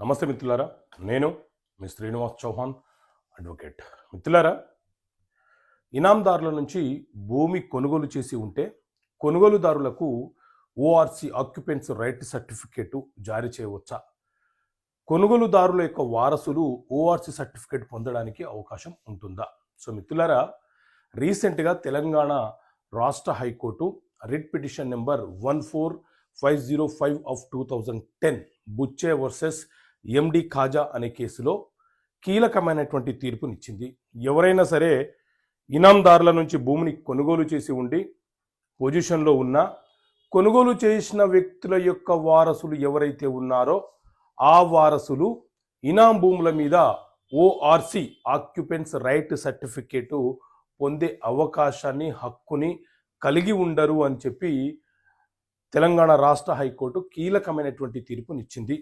నమస్తే మిత్రులారా. నేను మీ శ్రీనివాస్ చౌహాన్ అడ్వకేట్. మిత్రులారా ఇనాందారుల నుంచి భూమి కొనుగోలు చేసి ఉంటే కొనుగోలుదారులకు ఓఆర్సీ ఆక్యుపెన్స్ రైట్ సర్టిఫికేటు జారీ చేయవచ్చా? కొనుగోలుదారుల యొక్క వారసులు ఓఆర్సీ సర్టిఫికేట్ పొందడానికి అవకాశం ఉంటుందా? సో మిత్రులారా రీసెంట్గా తెలంగాణ రాష్ట్ర high court writ petition number one four five zero five of two thousand ten Bucche versus MD Khaja అనే కేసులో కీలకమైనటువంటి తీర్పునిచ్చింది. ఎవరైనా సరే ఇనాందారుల నుంచి భూమిని కొనుగోలు చేసి ఉండి పొజిషన్లో ఉన్న కొనుగోలు చేసిన వ్యక్తుల యొక్క వారసులు ఎవరైతే ఉన్నారో ఆ వారసులు ఇనాం భూముల మీద ఓఆర్సి ఆక్యుపెన్స్ రైట్ సర్టిఫికేటు పొందే అవకాశాన్ని హక్కుని కలిగి ఉండరు అని చెప్పి తెలంగాణ రాష్ట్ర హైకోర్టు కీలకమైనటువంటి తీర్పునిచ్చింది.